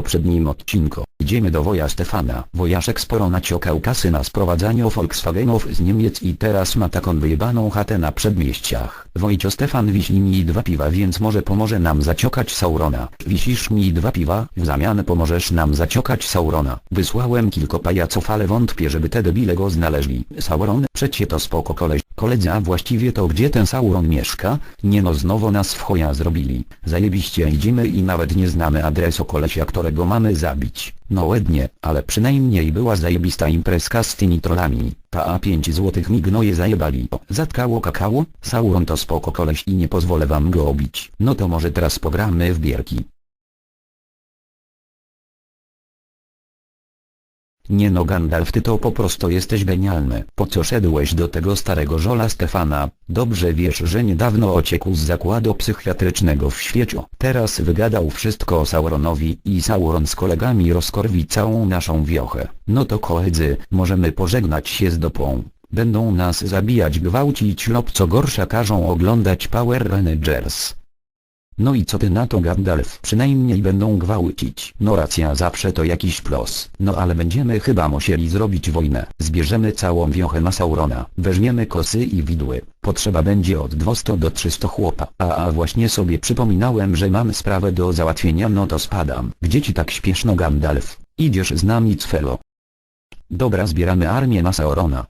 poprzednim odcinku. Idziemy do woja Stefana. Wojaszek sporo naciokał kasy na sprowadzaniu Volkswagenów z Niemiec i teraz ma taką wyjebaną chatę na przedmieściach. Wojcio Stefan wisi mi dwa piwa więc może pomoże nam zaciokać Saurona. Wisisz mi dwa piwa, w zamian pomożesz nam zaciokać Saurona. Wysłałem kilka pajaców ale wątpię żeby te debile go znaleźli. Sauron, przecie to spoko koleś. Koledzy a właściwie to gdzie ten Sauron mieszka? Nie no znowu nas w choja zrobili. Zajebiście idziemy i nawet nie znamy adresu kolesia którego mamy zabić. No ładnie, ale przynajmniej była zajebista imprezka z tymi trollami. Pa a 5 złotych mi gnoje zajebali. O, zatkało kakao? Sauron to spoko koleś i nie pozwolę wam go obić. No to może teraz pogramy w bierki. Nie no Gandalf ty to po prostu jesteś genialny. Po co szedłeś do tego starego żola Stefana? Dobrze wiesz że niedawno ociekł z zakładu psychiatrycznego w świeciu. Teraz wygadał wszystko Sauronowi i Sauron z kolegami rozkorwi całą naszą wiochę. No to koledzy, możemy pożegnać się z dopą. Będą nas zabijać gwałcić lub co gorsza każą oglądać Power Rangers. No i co ty na to Gandalf? Przynajmniej będą gwałcić. No racja zawsze to jakiś plus. No ale będziemy chyba musieli zrobić wojnę. Zbierzemy całą wiochę na Saurona. Weźmiemy kosy i widły. Potrzeba będzie od 200 do 300 chłopa. A a właśnie sobie przypominałem że mam sprawę do załatwienia no to spadam. Gdzie ci tak śpieszno Gandalf? Idziesz z nami Cfelo. Dobra zbieramy armię na Saurona.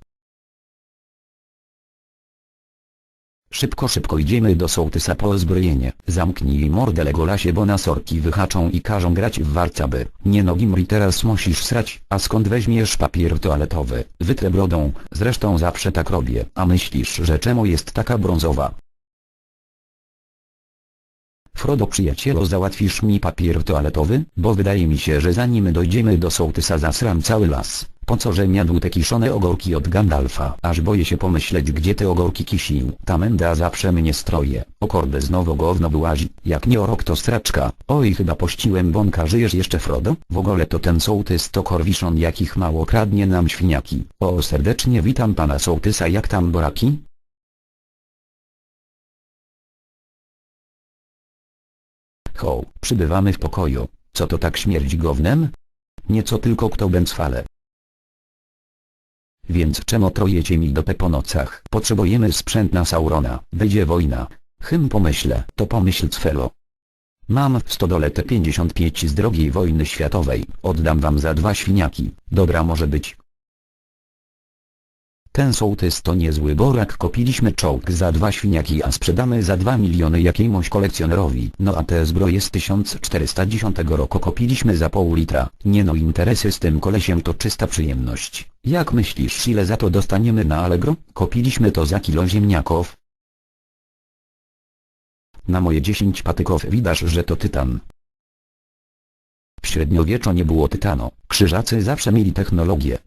Szybko szybko idziemy do sołtysa po zbrojenie. Zamknij mordę Legolasie bo nas orki wyhaczą i każą grać w warcaby. Nie no Gimri teraz musisz srać, a skąd weźmiesz papier toaletowy? Wytrę brodą, zresztą zawsze tak robię. A myślisz że czemu jest taka brązowa? Frodo przyjacielu załatwisz mi papier toaletowy? Bo wydaje mi się że zanim dojdziemy do sołtysa zasram cały las. Po co że miadł te kiszone ogórki od Gandalfa? Aż boję się pomyśleć gdzie te ogórki kisił. Ta menda zawsze mnie stroje. O korde znowu gówno wyłazi. Jak nie orok to straczka. Oj chyba pościłem bąka żyjesz jeszcze Frodo? W ogóle to ten sołtys to korwiszon jakich mało kradnie nam świniaki. O serdecznie witam pana sołtysa jak tam boraki? Ho, przybywamy w pokoju. Co to tak śmierdzi gównem? Nieco tylko kto bęcwale. Więc czemu trojecie mi dopę po nocach? Potrzebujemy sprzęt na Saurona. Będzie wojna. Hym pomyślę, to pomyśl Cfelo. Mam w stodole te 55 z drogiej wojny światowej. Oddam wam za dwa świniaki. Dobra może być. Ten sołtys to niezły borak kupiliśmy czołg za dwa świniaki a sprzedamy za 2 miliony jakiemuś kolekcjonerowi. No a te zbroje z 1410 roku kupiliśmy za pół litra. Nie no interesy z tym kolesiem to czysta przyjemność. Jak myślisz ile za to dostaniemy na Allegro? Kupiliśmy to za kilo ziemniaków. Na moje 10 patyków widać że to tytan. W średniowieczu nie było tytanu. Krzyżacy zawsze mieli technologię.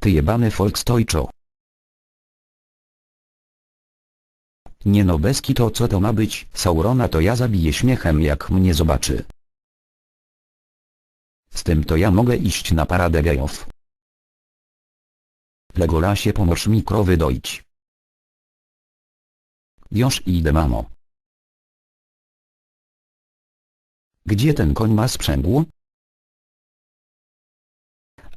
Ty jebany Volksdeutscho. Nie no beski to co to ma być? Saurona to ja zabiję śmiechem jak mnie zobaczy. Z tym to ja mogę iść na paradę gejów. Legolasie pomóż mi krowy doić. Już idę mamo. Gdzie ten koń ma sprzęgło?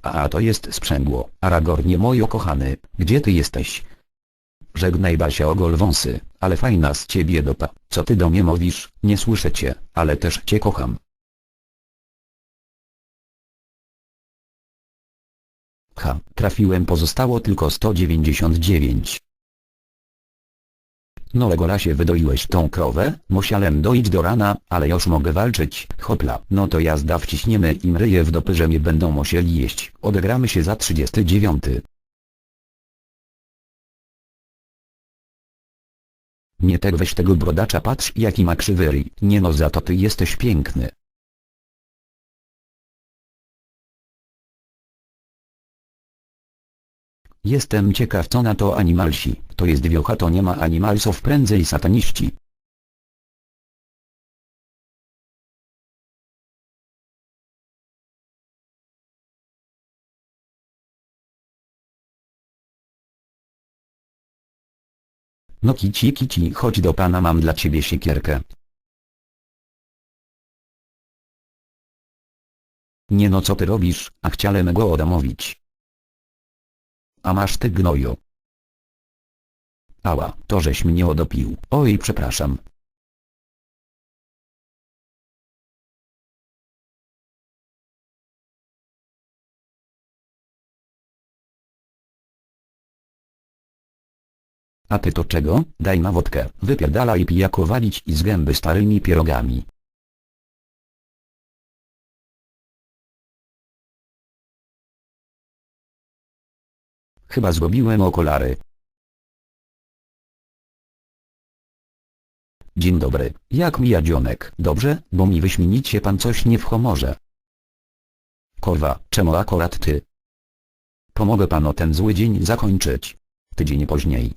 A to jest sprzęgło. Aragornie mojo kochany, gdzie ty jesteś? Żegnaj Basia ogol wąsy, ale fajna z ciebie dopa. Co ty do mnie mówisz? Nie słyszę cię, ale też cię kocham. Ha, trafiłem pozostało tylko 199. No Legolasie wydoiłeś tą krowę? Musiałem doić do rana, ale już mogę walczyć. Hopla. No to jazda wciśniemy im ryje w dopy że mnie będą musieli jeść. Odegramy się za 39. Nie tak weź tego brodacza patrz jaki ma krzywy ryj. Nie no za to ty jesteś piękny. Jestem ciekaw co na to animalsi, to jest wiocha to nie ma animalsów prędzej sataniści. No kici kici chodź do pana mam dla ciebie siekierkę. Nie no co ty robisz, a chciałem go odmówić. A masz ty gnoju. Ała, to żeś mnie odopił. Oj przepraszam. A ty to czego? Daj na wodkę, wypierdala i pijako walić i z gęby starymi pierogami. Chyba zgubiłem okulary. Dzień dobry, jak mija dzionek? Dobrze, bo mi wyśmienicie pan coś nie w humorze. Korwa, czemu akurat ty? Pomogę panu ten zły dzień zakończyć. Tydzień później.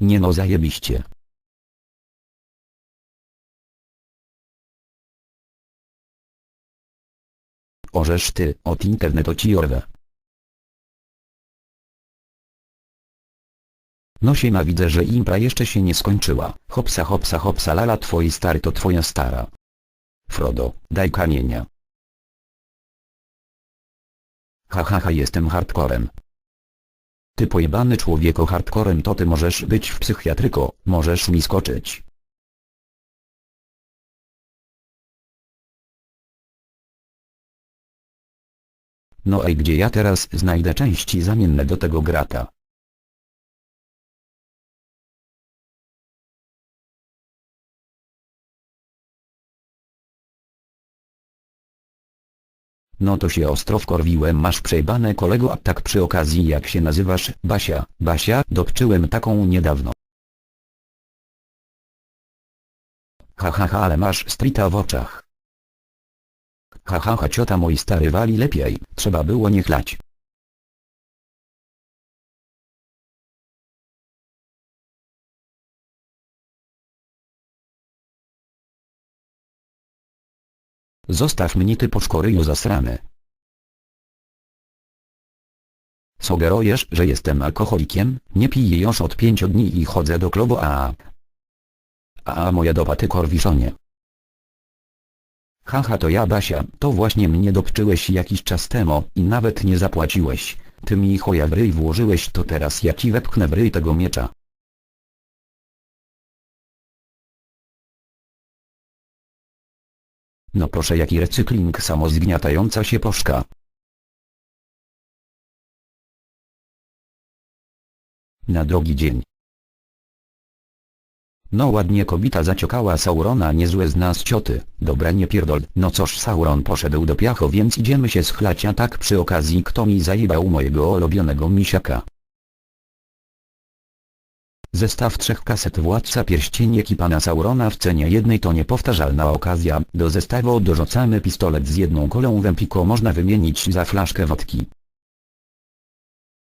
Nie no zajebiście. Orzesz ty, od internetu ci orwę. No się widzę, że impra jeszcze się nie skończyła. Hopsa hopsa hopsa lala twoi stary to twoja stara. Frodo, daj kamienia. Ha ha ha jestem hardcorem. Ty pojebany człowieko hardcorem to ty możesz być w psychiatryko, możesz mi skoczyć. No i gdzie ja teraz znajdę części zamienne do tego grata? No to się ostro wkorwiłem masz przejebane kolego a tak przy okazji jak się nazywasz, Basia, Basia, dopczyłem taką niedawno. Ha ha ha ale masz strita w oczach. Ha ha ha ciota mój stary wali lepiej, trzeba było nie chlać. Zostaw mnie ty poczkoryju zasrany. Sugerujesz, że jestem alkoholikiem, nie piję już od pięciu dni i chodzę do klubu a A moja dopa ty korwiszonie. Haha to ja Basia, to właśnie mnie dopczyłeś jakiś czas temu i nawet nie zapłaciłeś. Ty mi choja w ryj włożyłeś to teraz ja ci wepchnę w ryj tego miecza. No proszę jaki recykling samozgniatająca się poszka. Na drugi dzień. No ładnie kobita zaciokała Saurona niezłe z nas cioty, dobra nie pierdol, no coż Sauron poszedł do piacho więc idziemy się schlać a tak przy okazji kto mi zajebał mojego ulubionego misiaka. Zestaw trzech kaset Władca Pierścieni pana Saurona w cenie jednej to niepowtarzalna okazja, do zestawu dorzucamy pistolet z jedną kolą w Empiko można wymienić za flaszkę wodki.